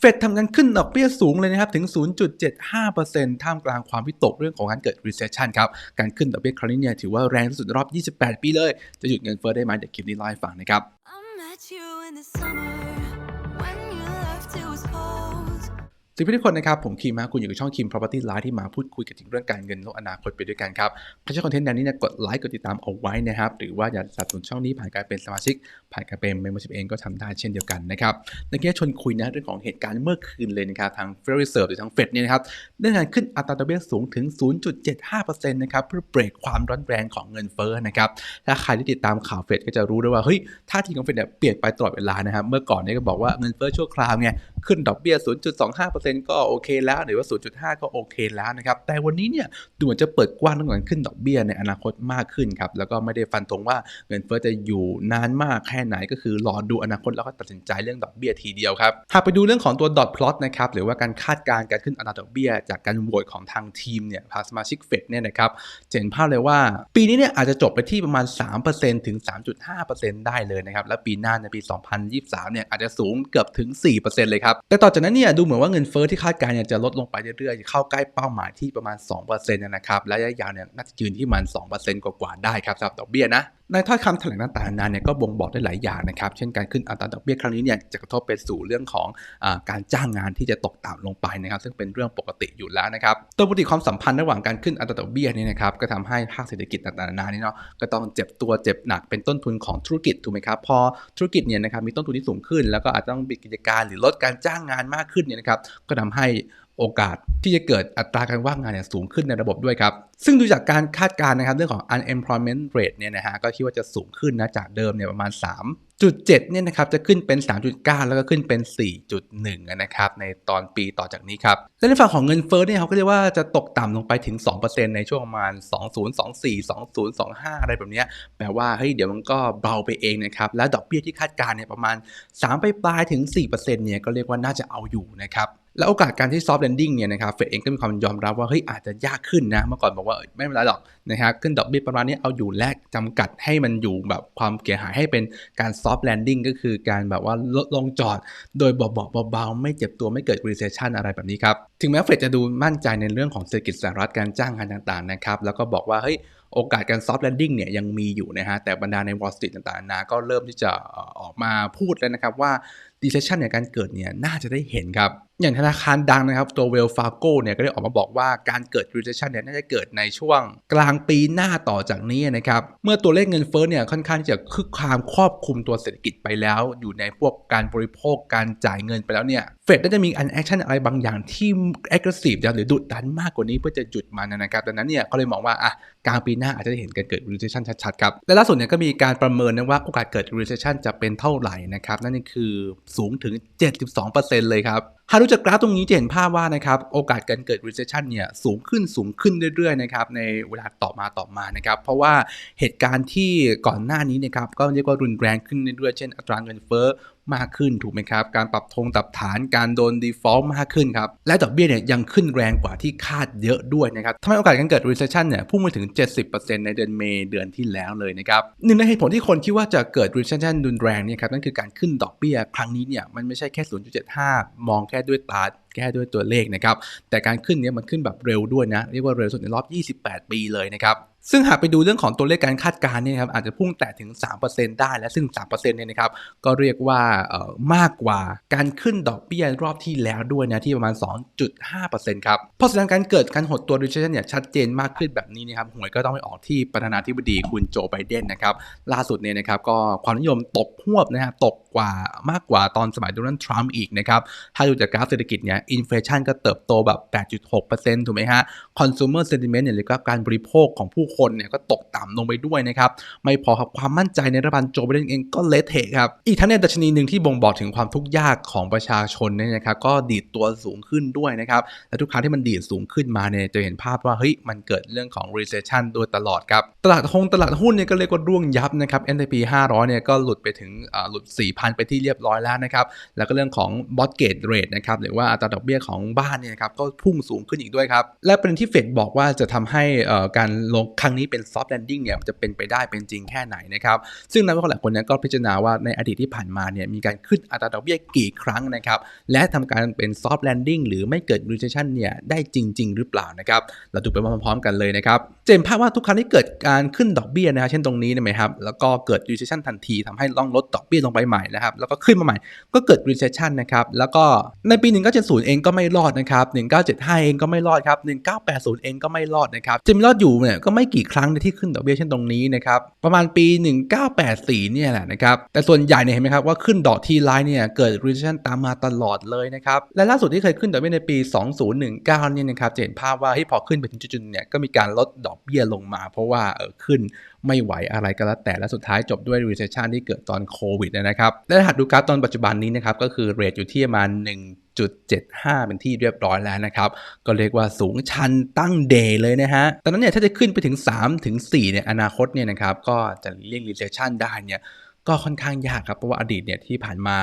เฟดทำการขึ้นดอกเบี้ยสูงเลยนะครับ ถึง 0.75%ท่ามกลางความวิตกเรื่องของการเกิด recession ครับ การขึ้นดอกเบี้ยครั้งนี้เนี่ยถือว่าแรงที่สุดในรอบ 28 ปีเลย จะหยุดเงินเฟ้อได้ไหมเดี๋ยวคลิปนี้เล่าให้ฟังนะครับ I met you in the summer when you left it was cold. สวัสดีทุกคนนะครับ ผมคีมฮะคุณอยู่กับช่องคิม property live ที่มาพูดคุยกันถึงเรื่องการเงินโลกอนาคตไปด้วยกันครับใครชอบคอนเทนต์แนวนี้เนี่ยกดไลค์กดติดตามเอาไว้นะครับ หรือว่าอยากสนับสนุนช่องนี้ผ่านการเป็นสมาชิกผ่านการเป็น membership เองก็ทำได้เช่นเดียวกันนะครับในที่ชนคุยนะเรื่องของเหตุการณ์เมื่อคืนเลยนะครับทาง Federal Reserve หรือทางเฟดเนี่ยนะครับได้การขึ้นอัตราดอกเบี้ยสูงถึง 0.75%นะครับเพื่อเบรกความร้อนแรงของเงินเฟ้อนะครับถ้าใครที่ติดตามข่าวเฟดก็จะรู้ด้วยว่าเฮ้ยท่าทีของเฟดเนี่ยเปลี่ยนไปตลอดเวลานะครับเมื่อก่อนเนี่ยก็บอกว่าเงินเฟ้อชั่วคราวไงขึ้นดอกเบี้ย 0.25%ก็โอเคแล้วหรือว่า 0.5 ก็โอเคแล้วนะครับแต่วันนี้เนี่ยดูเหมือนจะเปิดกว้างเรื่องการขึ้นดอกเบี้ยในอนาคตมากขึ้นครับแล้วก็ไม่ได้ฟันธงว่าเงินเฟ้อจะอยู่นานมากแค่ไหนก็คือรอดูอนาคตแล้วก็ตัดสินใจเรื่องดอกเบี้ยทีเดียวครับ หากไปดูเรื่องของตัว dot plot นะครับหรือว่าการคาดการณ์การขึ้นอัตราดอกเบี้ย จากการโหวตของทางทีมเนี่ยทาสมาชิกเฟดเนี่ยนะครับเห็นภาพเลยว่า ปีนี้เนี่ยอาจจะจบไปที่ประมาณ 3%ถึง 3.5%ได้เลยนะครับและปีหน้าในปี 2023 เนี่ยอาจจะสูงเกือบถึง 4%เลยครับแต่ต่อจากนั้นเนี่ยดูเหมือนว่าเงินเฟ้อที่คาดการณ์เนี่ยจะลดลงไปเรื่อยๆ เข้าใกล้เป้าหมายที่ประมาณ 2%นะครับและระยะยาวเนี่ยน่าจะยืนที่ประมัน 2%กว่าๆได้ครับสำหรับดอกเบี้ยนะ ในถ้อยคำแถลงต่างๆนานเนี่ยก็บ่งบอกได้หลายอย่างนะครับ เช่นการขึ้นอัตราดอกเบี้ยครั้งนี้เนี่ยจะกระทบไปสู่เรื่องของอการจ้างงานที่จะตกต่ำลงไปนะครับ ซึ่งเป็นเรื่องปกติอยู่แล้วนะครับ ตัวปกติความสัมพันธ์ระหว่างการขึ้นอัตราดอกเบี้ยเนี่ยนะครับก็ทำให้ภาคเศรษฐกิจต่างๆนานานี่เนาะก็ต้องเจ็บตัวเจ็บหนักเป็นต้นทุนของธุรกิจถูกไหมครับพอธุรกิจเนี่ยนะครับมีต้นทุนที่สูงขึ้น แล้วก็อาจจะต้องปิดกิจการหรือลดการจ้างงานมากขึ้นเนี่ยนะครับก็ทำให้ โอกาสที่จะเกิดอัตราการว่างงานเนี่ยสูงขึ้นในระบบด้วยครับ ซึ่งดูจากการคาดการณ์นะครับเรื่องของ unemployment rate เนี่ยนะฮะก็คิดว่าจะสูงขึ้นนะจากเดิมเนี่ยประมาณ 3.7เนี่ยนะครับจะขึ้นเป็น 3.9 แล้วก็ขึ้นเป็น 4.1นะครับในตอนปีต่อจากนี้ครับ และในฝั่งของเงินเฟ้อเนี่ยเขาก็เรียกว่าจะตกต่ำลงไปถึง 2%ในช่วงประมาณ 2024 2025 อะไรแบบเนี้ยแปลว่าเฮ้ยเดี๋ยวมันก็เบาไปเองนะครับและดอกเบี้ยที่คาดการณ์เนี่ยประมาณ3ไปปลายถึง4%เนี่ยก็เรียกว่าน่าจะเอาอยู่นะครับ แล้วโอกาสการที่ซอฟต์แลนดิ้งเนี่ยนะครับเฟดเองก็มีความยอมรับว่าเฮ้ยอาจจะยากขึ้นนะเมื่อก่อนบอกว่าไม่เป็นไรหรอก นะครับขึ้นดอกเบี้ยประมาณนี้เอาอยู่แลกจำกัดให้มันอยู่แบบความเสียหายให้เป็นการ soft landing ก็คือการแบบว่าลดลงจอด โดยเบาๆเบาๆไม่เจ็บตัวไม่เกิด recession อะไรแบบนี้ครับ ถึงแม้เฟดจะดูมั่นใจในเรื่องของเศรษฐกิจสหรัฐการจ้างงานต่างๆนะครับแล้วก็บอกว่าเฮ้ยโอกาสการ soft landing เนี่ยยังมีอยู่นะฮะแต่บรรดาใน Wall Street ต่างๆนาก็เริ่มที่จะออกมาพูดแล้วนะครับว่า recession เนี่ยการเกิดเนี่ยน่าจะได้เห็นครับ อย่างธนาคารดังนะครับตัว Wells Fargo เนี่ยก็ได้ออกมาบอกว่าการเกิด recession เนี่ยน่าจะเกิดในช่วงกลางปีหน้าต่อจากนี้นะครับ เมื่อตัวเลขเงินเฟ้อเนี่ยค่อนข้างที่จะคึกคามครอบคลุมตัวเศรษฐกิจไปแล้ว อยู่ในพวกการบริโภคการจ่ายเงินไปแล้วเนี่ยเฟดน่าจะมีอันแอคชั่นอะไรบางอย่างที่ aggressive หรือดุดันมากกว่านี้เพื่อจะหยุดมันนะครับ ดังนั้นเนี่ยเขาเลยมองว่าอะกลางปีหน้าอาจจะได้เห็นการเกิด recession ชัดๆครับ และล่าสุดเนี่ยก็มีการประเมินนะว่าโอกาสเกิด recession จะเป็นเท่าไหร่นะครับ นั่นคือสูงถึง 72%เลยครับ หากดูจากกราฟตรงนี้จะเห็นภาพว่านะครับโอกาสการเกิด recession เนี่ยสูงขึ้นสูงขึ้นเรื่อยๆนะครับในเวลาต่อมาต่อมานะครับเพราะว่าเหตุการณ์ที่ก่อนหน้านี้นะครับก็เรียกว่ารุนแรงขึ้นเรื่อยๆเช่นอัตราเงินเฟ้อ มากขึ้นถูกไหมครับ การปรับธงปรับฐานการโดน default มากขึ้นครับ และดอกเบี้ยเนี่ยยังขึ้นแรงกว่าที่คาดเยอะด้วยนะครับทำให้โอกาสการเกิด recession เนี่ยพุ่งไปถึง 70%ในเดือนเมษเดือนที่แล้วเลยนะครับหนึ่งในเหตุผลที่คนคิดว่าจะเกิด recession รุนแรงเนี่ยครับนั่นคือการขึ้นดอกเบี้ยครั้งนี้เนี่ยมันไม่ใช่แค่ 0.75 มองแค่ด้วยตาแค่ด้วยตัวเลขนะครับ แต่การขึ้นเนี้มันขึ้นแบบเร็วด้วยนะ เรียกว่าเร็วสุดในรอบ 28 ปีเลยนะครับ ซึ่งหากไปดูเรื่องของตัวเลขการคาดการณ์เนี่ยครับอาจจะพุ่งแตะถึง 3%ได้ และซึ่ง 3%เนี่ยนะครับก็เรียกว่าเอ่อมากกว่าการขึ้นดอกเบี้ยรอบที่แล้วด้วยนะที่ประมาณ 2.5%ครับเพราะฉะนั้นการเกิดการหดตัว recession เนี่ยชัดเจนมากขึ้นแบบนี้นะครับหวยก็ต้องไปออกที่ประธานาธิบดีคุณโจไบเดนนะครับล่าสุดเนี่ยนะครับก็ความนิยมตกหวบนะฮะตกกว่ามากกว่าตอนสมัยโดนัลด์ทรัมป์อีกนะครับถ้าดูจากกราฟเศรษฐกิจเนี่ยอินฟลชันก็เติบโตแบบ 8.6%ถูกไหมฮะ consumer sentiment เนี่ยหรือว่าการบริโภคของผู้คนเนี่ยก็ตกต่ำลงไปด้วยนะครับไม่พอครับความมั่นใจในรัฐบาลโจไบเดนเองก็เละเทะครับอีกทั้งเนี่ยดัชนีหนึ่งที่บ่งบอกถึงความทุกข์ยากของประชาชนเนี่ยนะครับก็ดีดตัวสูงขึ้นด้วยนะครับและทุกครั้งที่มันดีดสูงขึ้นมาเนี่ยจะเห็นภาพว่าเฮ้ยมันเกิดเรื่องของ recession โดยตลอดครับตลาดหงตลาดหุ้นเนี่ยก็เรียกว่าร่วงยับนะครับ S&P 500เนี่ยก็หลุดไปถึงหลุด 4,000 ไปที่เรียบร้อยแล้วนะครับแล้วก็เรื่องของ mortgage rate นะครับหรือว่าอัตราดอกเบี้ยของบ้านเนี่ยนะครับก็พุ่งสูงขึ้นอีกด้วยครับและประเด็นที่เฟดบอกว่าจะทำให้การลงครั้งนี้เป็น soft landing เนี่ยมันจะเป็นไปได้เป็นจริงแค่ไหนนะครับซึ่งนักวิเคราะห์หลายคนเนี่ยก็พิจารณาว่าในอดีตที่ผ่านมาเนี่ยมีการขึ้นอัตราดอกเบี้ยกี่ครั้งนะครับและทำการเป็น soft landing หรือไม่เกิด recession เนี่ยได้จริง ๆ หรือเปล่านะครับเราดูไปพร้อมๆกันเลยนะครับจะเห็นภาพว่าทุกครั้งที่เกิดการขึ้นดอกเบี้ยนะครับเช่นตรงนี้นะครับแล้วก็เกิด recession ทันทีทำให้ต้องลดดอกเบี้ยลงไปใหม่นะครับแล้วก็ขึ้นมาใหม่ก็เกิด recession นะครับแล้วก็ในปี 1970 เองก็ไม่รอดนะครับ1975 เองก็ไม่รอดครับ1980 เองก็ไม่รอดนะครับจะมีรอดอยู่เนี่ยก็ไม่กี่ครั้งที่ขึ้นดอกเบี้ยเช่นตรงนี้นะครับประมาณปี 1984 เนี่ยแหละนะครับแต่ส่วนใหญ่เนี่ยเห็นไหมครับว่าขึ้นดอกทีไลน์เนี่ยเกิด recession ตามมาตลอดเลยนะครับและล่าสุดที่เคยขึ้นดอกเบี้ยในปี 2019 เนี่ยนะครับจะเห็นภาพว่าที่พอขึ้นไปถึงจุดๆเนี่ยก็มีการลดดอกเบี้ยลงมา เพราะว่าเออขึ้นไม่ไหวอะไรก็แล้วแต่และสุดท้ายจบด้วย recession ที่เกิดตอนโควิดนะครับและถ้าหากดูกราฟตอนปัจจุบันนี้นะครับก็คือเรทอยู่ที่ประมาณ1 1.75 เป็นที่เรียบร้อยแล้วนะครับ ก็เรียกว่าสูงชันตั้งเดย์เลยนะฮะตอนนั้นเนี่ยถ้าจะขึ้นไปถึง 3 ถึง4เนี่ยอนาคตเนี่ยนะครับก็จะเลี่ยง recession ได้เนี่ยก็ค่อนข้างยากครับเพราะว่าอดีตเนี่ยที่ผ่านมา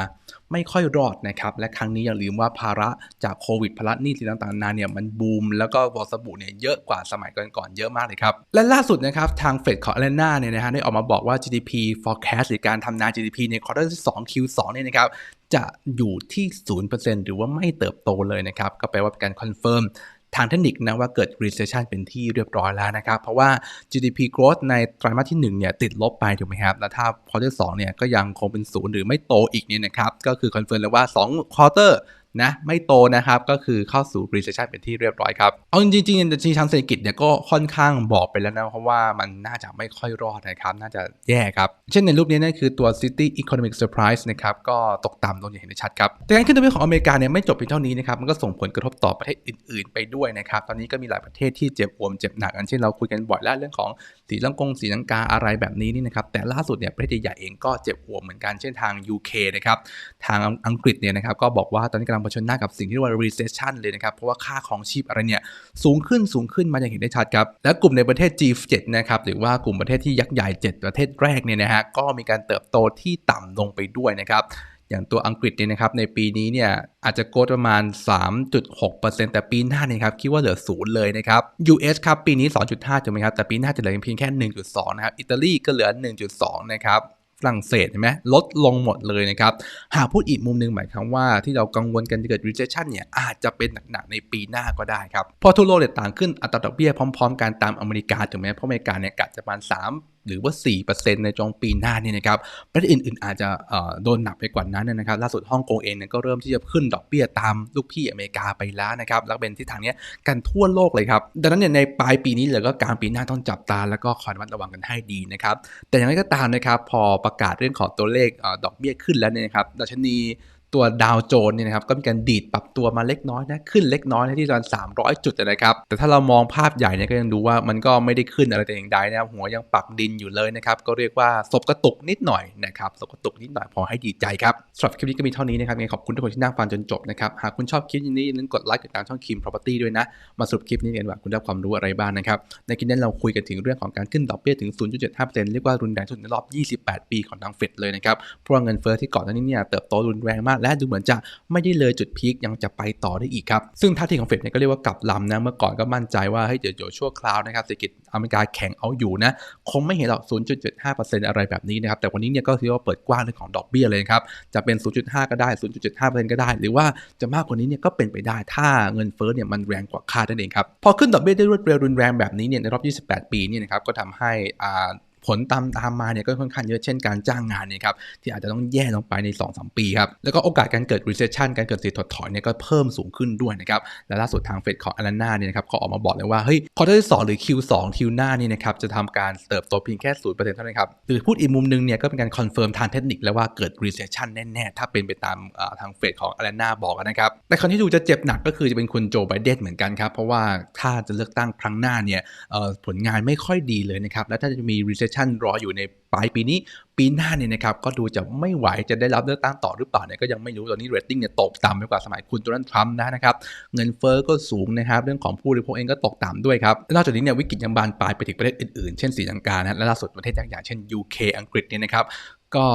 ไม่ค่อยรอดนะครับ และครั้งนี้อย่าลืมว่าภาระจากโควิดภาระหนี้สินต่างๆนานเนี่ยมันบูม แล้วก็วอลสบู่เนี่ยเยอะกว่าสมัยก่อนๆเยอะมากเลยครับ และล่าสุดนะครับ ทางเฟดของอเลนาเนี่ยนะฮะได้ออกมาบอกว่า GDP forecast หรือการทำนาย GDP ในควอเตอร์ที่ 2 Q2 เนี่ยนะครับ จะอยู่ที่ 0%หรือว่าไม่เติบโตเลยนะครับ ก็แปลว่าเป็นการคอนเฟิร์มทางเทคนิคนะว่าเกิด recession เป็นที่เรียบร้อยแล้วนะครับ เพราะว่า GDP growth ในไตรมาสที่ 1 เนี่ย ติดลบไปถูกไหมครับ แล้วถ้า quarter 2 เนี่ย ก็ยังคงเป็นศูนย์หรือไม่โตอีกเนี่ยนะครับ ก็คือคอนเฟิร์มเลยว่า 2 quarter นะไม่โตนะครับก็คือเข้าสู่ recession เป็นที่เรียบร้อยครับ เอาจริงๆจริงๆทางเศรษฐกิจเนี่ยก็ค่อนข้างบอกไปแล้วนะเพราะว่ามันน่าจะไม่ค่อยรอดนะครับ น่าจะแย่ครับ เช่นในรูปนี้นั่นคือตัว City Economic Surprise นะครับก็ตกต่ำลงอย่างเห็นได้ชัดครับ แต่การขึ้นดอกเบี้ยของอเมริกาเนี่ยไม่จบเพียงเท่านี้นะครับมันก็ส่งผลกระทบต่อประเทศอื่น ๆ ไปด้วยนะครับตอนนี้ก็มีหลายประเทศที่เจ็บปวมเจ็บหนักอันเช่นเราคุยกันบ่อยแล้วเรื่องของสีลังกงสีลังกาอะไรแบบนี้นี่นะครับแต่ล่าสุดเนี่ยประเทศใหญ่ๆเองก็เจ็บปวมเหมือนกันเช่นทาง UK นะครับทางอังกฤษเนี่ยนะครับก็บอกว่าตอนนี้กำลังเผชิญหน้ากับสิ่งที่เรียกว่า recession เลยนะครับ เพราะว่าค่าของชีพอะไรเนี่ยสูงขึ้นสูงขึ้นมาอย่างเห็นได้ชัดครับ และกลุ่มในประเทศ G7 นะครับ หรือว่ากลุ่มประเทศที่ยักษ์ใหญ่ 7 ประเทศแรกเนี่ยนะฮะ ก็มีการเติบโตที่ต่ำลงไปด้วยนะครับอย่างตัวอังกฤษเนี่ยนะครับในปีนี้เนี่ยอาจจะโกรธประมาณ 3.6%แต่ปีหน้าเนี่ยครับคิดว่าเหลือศูนย์เลยนะครับ US ครับปีนี้ 2.5ถูกไหมครับแต่ปีหน้าจะเหลือเพียงแค่ 1.2 นะครับ อิตาลีก็เหลือ 1.2 นะครับ รั่งเศสเห็นไหมลดลงหมดเลยนะครับ หากพูดอีกมุมหนึ่งหมายความว่าที่เรากังวลกันจะเกิด recession เนี่ยอาจจะเป็นหนักๆในปีหน้าก็ได้ครับพอทั่วโลกเนี่ยต่างขึ้นอัตราดอกเบี้ยพร้อม ๆ กันตามอเมริกาถูกไหมเพราะอเมริกาเนี่ยกัดจะประมาณ3 หรือว่า 4%ในจองปีหน้าเนี่ยนะครับประเทศอื่น ๆ อาจจะโดนหนักไปกว่านั้นนะครับล่าสุดฮ่องกงเองเนี่ยก็เริ่มที่จะขึ้นดอกเบี้ยตามลูกพี่อเมริกาไปแล้วนะครับแล้วเป็นที่ทางเนี้ยกันทั่วโลกเลยครับดังนั้นเนี่ยในปลายปีนี้หรือก็กลางปีหน้าต้องจับตาแล้วก็คอยระมัดระวังกันให้ดีนะครับแต่อย่างไรก็ตามนะครับพอประกาศเรื่องของตัวเลขอดอกเบี้ยขึ้นแล้วเนี่ยครับดัชนี ตัวดาวโจนส์เนี่ยนะครับก็มีการดีดปรับตัวมาเล็กน้อยนะขึ้นเล็กน้อยนะที่ประมาณ300 จุดนะครับแต่ถ้าเรามองภาพใหญ่เนี่ยก็ยังดูว่ามันก็ไม่ได้ขึ้นอะไรแต่อย่างใดนะครับหัวยังปักดินอยู่เลยนะครับก็เรียกว่าศพกระตุกนิดหน่อยนะครับศพกระตุกนิดหน่อยพอให้ดีใจครับสำหรับคลิปนี้ก็มีเท่านี้นะครับยังขอบคุณทุกคนที่นั่งฟังจนจบนะครับหากคุณชอบคลิปนี้อย่าลืมกดไลค์กดติดตามช่องคิม property ด้วยนะมาสรุปคลิปนี้กันว่าคุณได้ความรู้อะไรบ้างนะครับในคลิปนี้เราคุยกันถึงเรื่องของการขึ้นดอกเบี้ยถึง 0.75%เรียกว่ารุนแรงสุดในรอบ 28 ปีของทางเฟดเลยนะครับเพราะว่าเงินเฟ้อที่ก่อนหน้านี้เนี่ยเติบโตรุนแรงมากและดูเหมือนจะไม่ได้เลยจุดพีคยังจะไปต่อได้อีกครับ ซึ่งท่าทีของเฟดเนี่ยก็เรียกว่ากลับลำนะเมื่อก่อนก็มั่นใจว่าเฮ้เดี๋ยวชั่วคราวนะครับเศรษฐกิจอเมริกาแข็งเอาอยู่นะคงไม่เห็นหรอก 0.75%อะไรแบบนี้นะครับแต่วันนี้เนี่ยก็ถือว่าเปิดกว้างเรื่องของดอกเบี้ยเลยครับจะเป็น 0.5 ก็ได้ 0.75%ก็ได้ หรือว่าจะมากกว่านี้เนี่ยก็เป็นไปได้ถ้าเงินเฟ้อเนี่ยมันแรงกว่าคาดนั่นเองครับพอขึ้นดอกเบี้ยได้รวดเร็วรุนแรงแบบนี้เนี่ยในรอบ 28 ปีเนี่ยนะครับก็ทำให้อ่า ผลตามตามมาเนี่ยก็ค่อนข้างเยอะเช่นการจ้างงานเนี่ยครับที่อาจจะต้องแย่ลงไปใน 2-3 ปีครับแล้วก็โอกาสการเกิด recession การเกิดเศรษฐถดถอยเนี่ยก็เพิ่มสูงขึ้นด้วยนะครับและล่าสุดทางเฟดของอารานาเนี่ยนะครับเขาออกมาบอกเลยว่าเฮ้ยคอร์เตอร์ที่สองหรือ Q2 Q หน้านี่นะครับจะทำการเติบโตเพียงแค่0%เปอร์เซ็นต์เท่านั้นครับหรือพูดอีกมุมนึงเนี่ยก็เป็นการคอนเฟิร์มทางเทคนิคแล้วว่าเกิด recession แน่ๆถ้าเป็นไปตามทางเฟดของอารานาบอกนะครับแต่คนที่ดูจะเจ็บหนักก็คือจะเป็นคุณโจไบเดนเหมือนกันครับเพราะว่าถ้าจะเลือกตั้งครั้งหน้าเนี่ยผลงานไม่ค่อยดีเลยนะครับและถ้าจะมี recession รออยู่ในปลายปีนี้ ปีหน้าเนี่ยนะครับก็ดูจะไม่ไหวจะได้รับเลือกตั้งต่อหรือเปล่าเนี่ยก็ยังไม่รู้ตอนนี้เรตติ้งเนี่ยตกต่ำไปกว่าสมัยคุณโดนัลด์ทรัมป์นะครับเงินเฟ้อก็สูงนะครับเรื่องของผู้บริโภคเองก็ตกต่ำด้วยครับนอกจากนี้เนี่ยวิกฤตยังบานปลายไปถึงประเทศอื่นๆ เช่นสีลังกานะและล่าสุดประเทศอย่างเช่น UK อังกฤษเนี่ยนะครับก็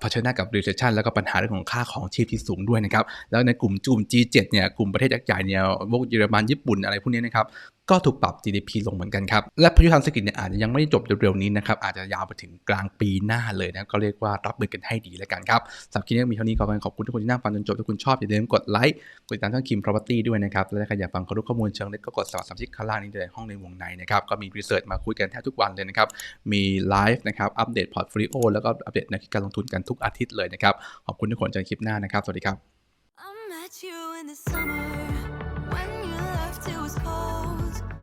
เผชิญหน้ากับ recession แล้วก็ปัญหาเรื่องของค่าของชีพที่สูงด้วยนะครับ แล้วในกลุ่มจูม G7 เนี่ย กลุ่มประเทศยักษ์ใหญ่เนี่ยพวกเยอรมันญี่ปุ่นอะไรพวกนี้นะครับ ก็ถูกปรับ GDP ลงเหมือนกันครับ และพายุทางเศรษฐกิจเนี่ยอาจจะยังไม่ได้จบเร็วๆนี้นะครับ อาจจะยาวไปถึงกลางปีหน้าเลยนะ ก็เรียกว่ารับมือกันให้ดีแล้วกันครับสำหรับคลิปนี้มีเท่านี้ก็ขอบคุณทุกคนที่นั่งฟังจนจบถ้าคุณชอบอย่าลืมกดไลค์ กดติดตามช่องคิม property ด้วยนะครับ และถ้าใครอยากฟังข้อรู้ข้อมูลเชิงลึกก็กดสมัครสมาชิกข้างล่างนี้เลยห้องในวงในนะครับ ก็มีรีเสิร์ชมาคุยกันแทบทุกวันเลยนะครับ มีไลฟ์นะครับ อัปเดตพอร์ตโฟลิโอแล้วก็อัปเดตแนวคิดการลงทุนกันทุกอาทิตย์เลยนะครับ ขอบคุณทุกคนเจอกันคลิปหน้านะครับ สวัสดีครับ I met you in the summer